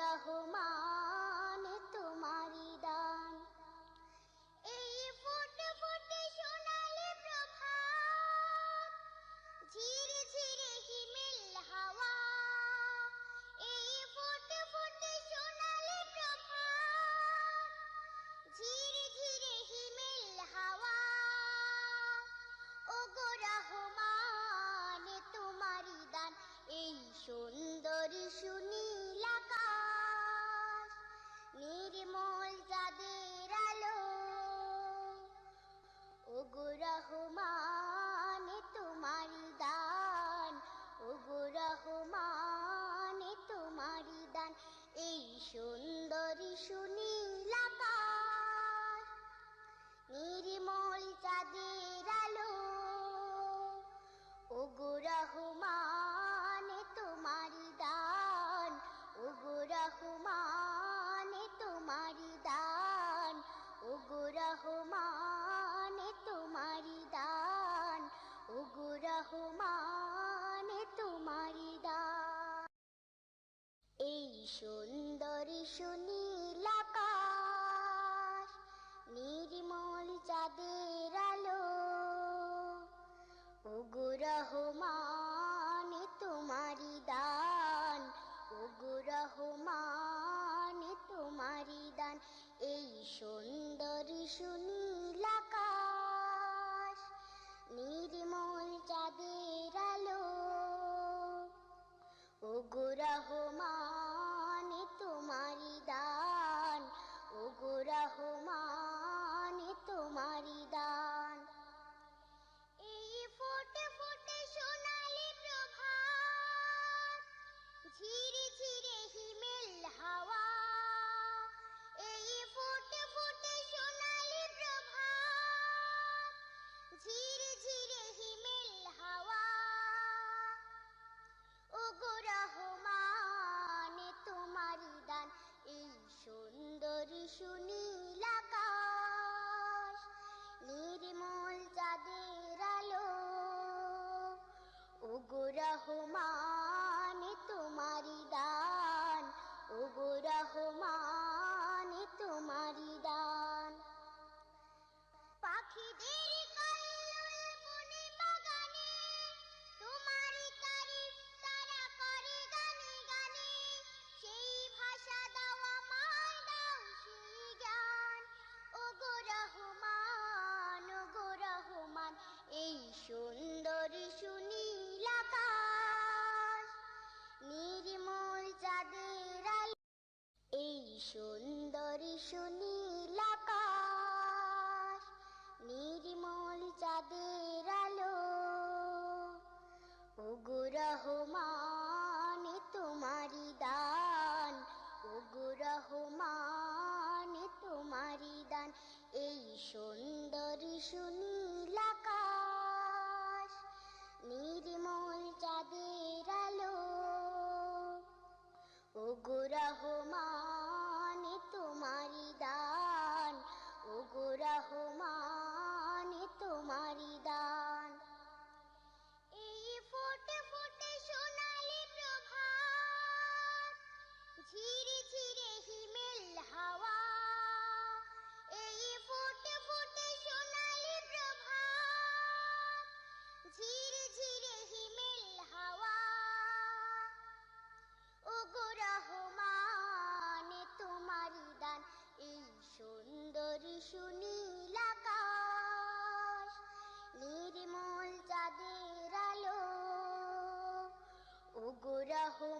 小河马。নির্মল চাঁদের আলো। ওগো রহমান তোমার দান। ওগো রহমান তোমার দান। ওগো রহমান তোমার দান। ওগো তোমার দান। এই সুন্দরী শুনি ওগো রহমান তোমারি দান। ও ওগো রহমান তোমারি দান। এই সুন্দর সুনীলাকাশ নির্মল শুনি সুনীল ওগো